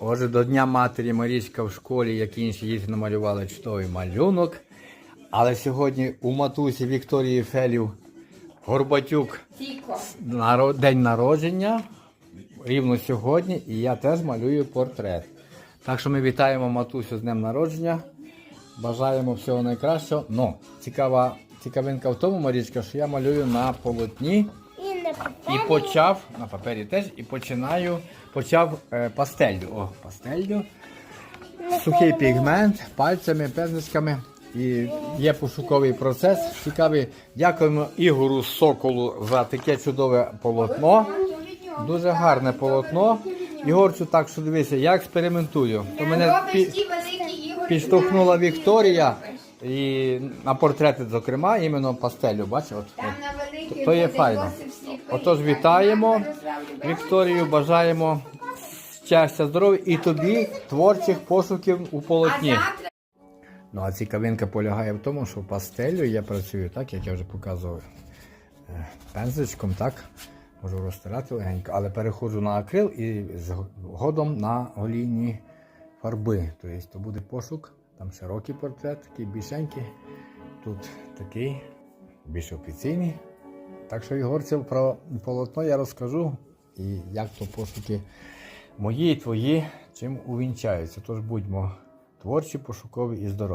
Отже, до Дня Матері Марічка в школі, як інші діти намалювали чудовий малюнок. Але сьогодні у матусі Вікторії Фелів Горбатюк день народження. Рівно сьогодні, і я теж малюю портрет. Так що ми вітаємо матусю з днем народження. Бажаємо всього найкращого. Ну, цікава, цікавинка в тому, Марічка, що я малюю на полотні. І почав на папері теж і починаю. Почав е, пастелью. О, пастелью. Сухий пігмент, пальцями, пензличками. І є пошуковий процес. Цікавий. Дякуємо Ігору Соколу за таке чудове полотно. Дуже гарне полотно. Ігорцю, так що дивися, я експериментую. То мене пі- підштовхнула Вікторія. І на портрети, зокрема, іменно пастелю. Бачиш? От, от. То є файно. Отож, вітаємо Вікторію, бажаємо щастя, здоров'я і тобі творчих пошуків у полотні. Ну а цікавинка полягає в тому, що пастелю я працюю так, як я вже показував е, пензличком, так. Можу розтирати легенько, але переходжу на акрил і згодом на олійні фарби. Тобто то буде пошук, там широкий портрет, такий більшенький. Тут такий, більш офіційний. Так що Ігорців про полотно я розкажу і як то пошуки мої і твої чим увінчаються. Тож будьмо творчі, пошукові і здорові.